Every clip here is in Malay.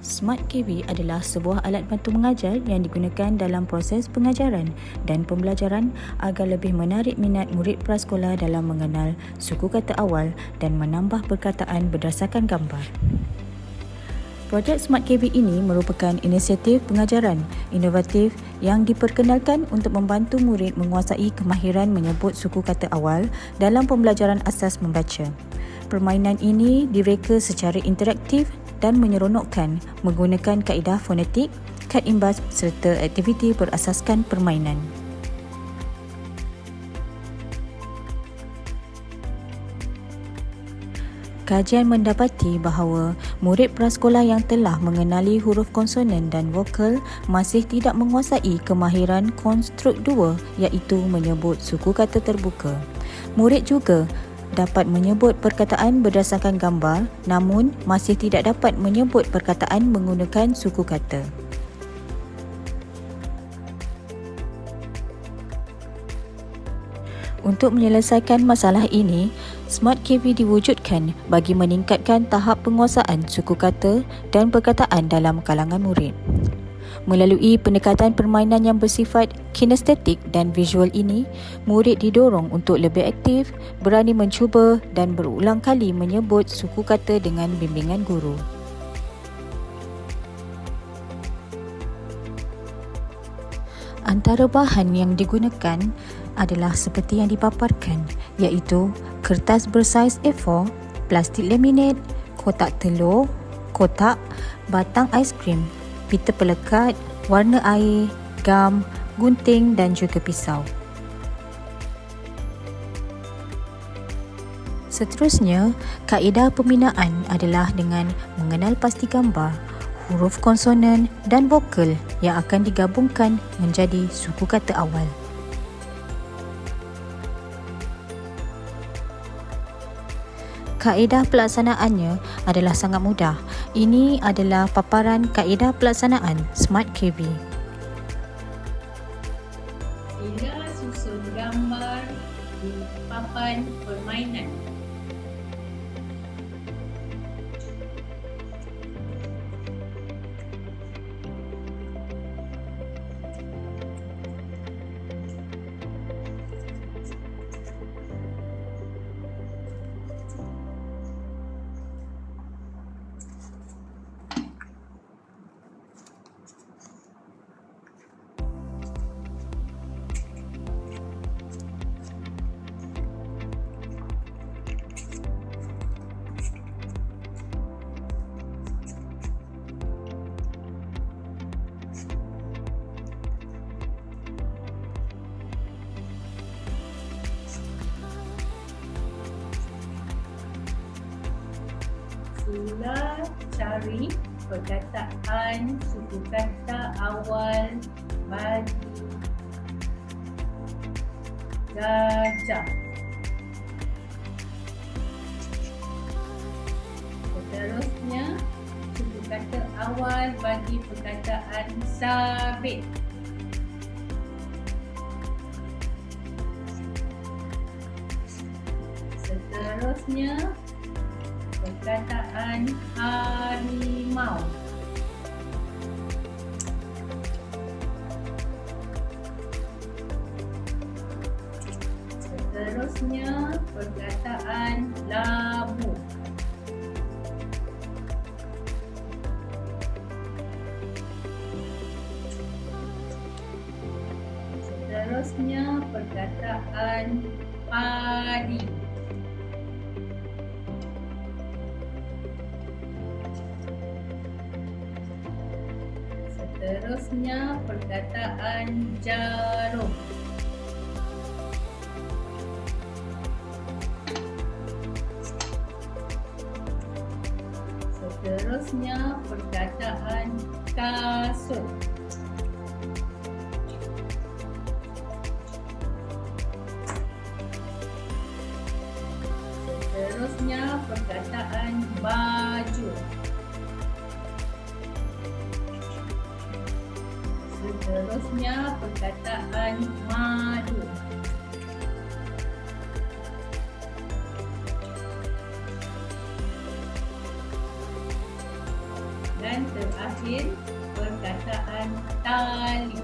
Smart KV adalah sebuah alat bantu mengajar yang digunakan dalam proses pengajaran dan pembelajaran agar lebih menarik minat murid prasekolah dalam mengenal suku kata awal dan menambah perkataan berdasarkan gambar. Projek Smart KV ini merupakan inisiatif pengajaran inovatif yang diperkenalkan untuk membantu murid menguasai kemahiran menyebut suku kata awal dalam pembelajaran asas membaca. Permainan ini direka secara interaktif dan menyeronokkan menggunakan kaedah fonetik, kad imbas serta aktiviti berasaskan permainan. Kajian mendapati bahawa murid prasekolah yang telah mengenali huruf konsonan dan vokal masih tidak menguasai kemahiran konstruk dua iaitu menyebut suku kata terbuka. Murid juga dapat menyebut perkataan berdasarkan gambar namun masih tidak dapat menyebut perkataan menggunakan suku kata. Untuk menyelesaikan masalah ini, Smart KV diwujudkan bagi meningkatkan tahap penguasaan suku kata dan perkataan dalam kalangan murid. Melalui pendekatan permainan yang bersifat kinestetik dan visual ini, murid didorong untuk lebih aktif, berani mencuba dan berulang kali menyebut suku kata dengan bimbingan guru. Antara bahan yang digunakan adalah seperti yang dipaparkan iaitu kertas bersaiz A4, plastik laminate, kotak telur, kotak, batang aiskrim, pita pelekat, warna air, gam, gunting dan juga pisau. Seterusnya, kaedah pembinaan adalah dengan mengenal pasti gambar, huruf konsonan dan vokal yang akan digabungkan menjadi suku kata awal. Kaedah pelaksanaannya adalah sangat mudah. Ini adalah paparan kaedah pelaksanaan Smart KV. Sila susun gambar di papan permainan. Sila cari perkataan suku kata awal bagi gajah. Seterusnya, suku kata awal bagi perkataan sabit. Seterusnya, perkataan harimau. Seterusnya, perkataan labu. Seterusnya, perkataan padi. Seterusnya perkataan jarum. Seterusnya perkataan Seterusnya perkataan madu. Dan terakhir perkataan tali.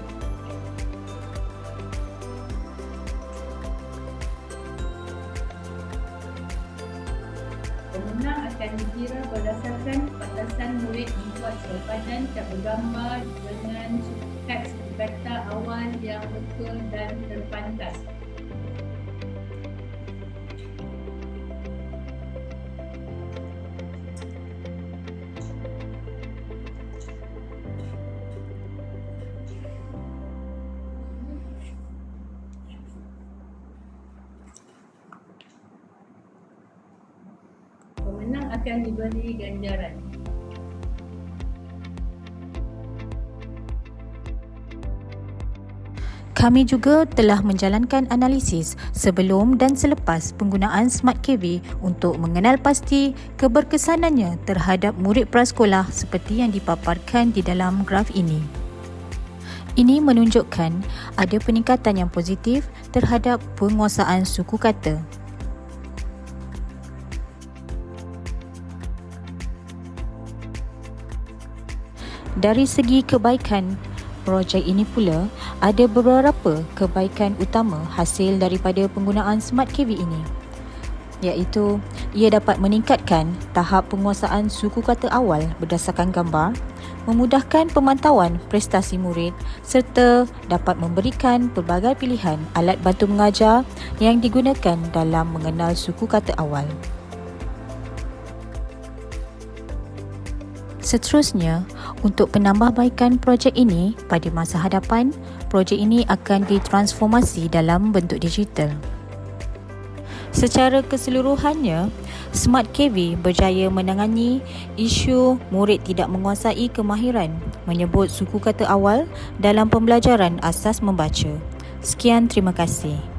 Pemenang akan dikira berdasarkan batasan murid membuat jawapan tak bergambar dengan sukat suku kata awal yang betul dan terpantas. Pemenang akan diberi ganjaran. Kami juga telah menjalankan analisis sebelum dan selepas penggunaan Smart KV untuk mengenal pasti keberkesanannya terhadap murid prasekolah seperti yang dipaparkan di dalam graf ini. Ini menunjukkan ada peningkatan yang positif terhadap penguasaan suku kata. Dari segi kebaikan projek ini pula ada beberapa kebaikan utama hasil daripada penggunaan Smart KV ini iaitu ia dapat meningkatkan tahap penguasaan suku kata awal berdasarkan gambar, memudahkan pemantauan prestasi murid serta dapat memberikan pelbagai pilihan alat bantu mengajar yang digunakan dalam mengenal suku kata awal. Seterusnya, untuk penambahbaikan projek ini pada masa hadapan, projek ini akan ditransformasi dalam bentuk digital. Secara keseluruhannya, Smart KV berjaya menangani isu murid tidak menguasai kemahiran menyebut suku kata awal dalam pembelajaran asas membaca. Sekian, terima kasih.